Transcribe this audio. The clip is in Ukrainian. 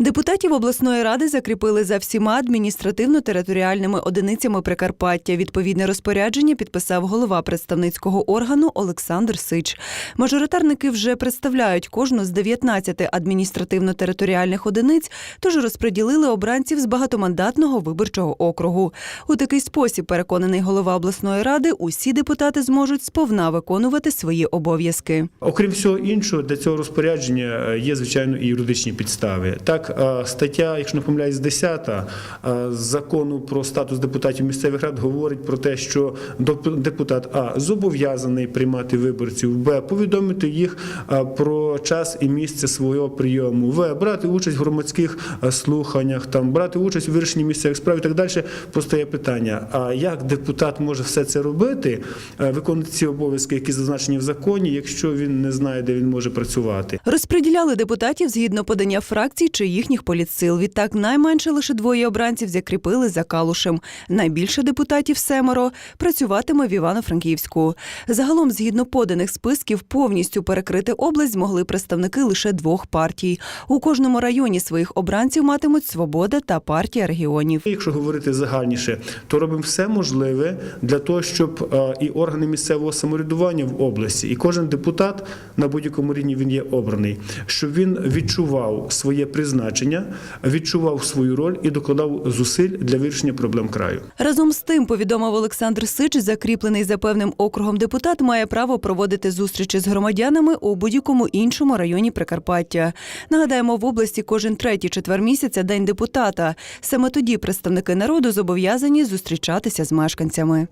Депутатів обласної ради закріпили за всіма адміністративно-територіальними одиницями Прикарпаття. Відповідне розпорядження підписав голова представницького органу Олександр Сич. Мажоритарники вже представляють кожну з 19 адміністративно-територіальних одиниць, тож розподілили обранців з багатомандатного виборчого округу. У такий спосіб, переконаний голова обласної ради, усі депутати зможуть сповна виконувати свої обов'язки. Окрім всього іншого, для цього розпорядження е, є звичайно і юридичні підстави. Так, е, стаття, якщо не помиляюсь, 10 е, закону про статус депутатів місцевих рад говорить про те, що депутат А зобов'язаний приймати виборців, Б повідомити їх е, про час і місце свого прийому, В брати участь в громадських слуханнях, там брати участь у вирішенні місцевих справ і так далі. Постає питання: а як депутат може все це робити, виконувати ці обов'язки, які зазначені в законі, якщо він не знає, де він може працювати? Розподіляли депутатів згідно подання фракцій чи їхніх політсил. Відтак найменше лише двоє обранців закріпили за калушем. Найбільше депутатів семеро працюватиме в Івано-Франківську. Загалом, згідно поданих списків, повністю перекрити область змогли представники лише двох партій. У кожному районі своїх обранців матимуть свобода та партія регіонів. Якщо говорити загальніше, то робимо все можливе для того, щоб е, і органи місцевого самоврядування в області, і кожен депутат на будь-якому рівні він є обраний, щоб він відчував своє призначення, відчував свою роль і докладав зусиль для вирішення проблем краю. Разом з тим, повідомив Олександр Сич, закріплений за певним округом депутат має право проводити зустрічі з громадянами у будь-якому іншому районі Прикарпаття. Нагадаємо, в області кожен третій четвер місяця день депутата. Саме тоді представники народу зобов'язані зустрічатися з мешканцями.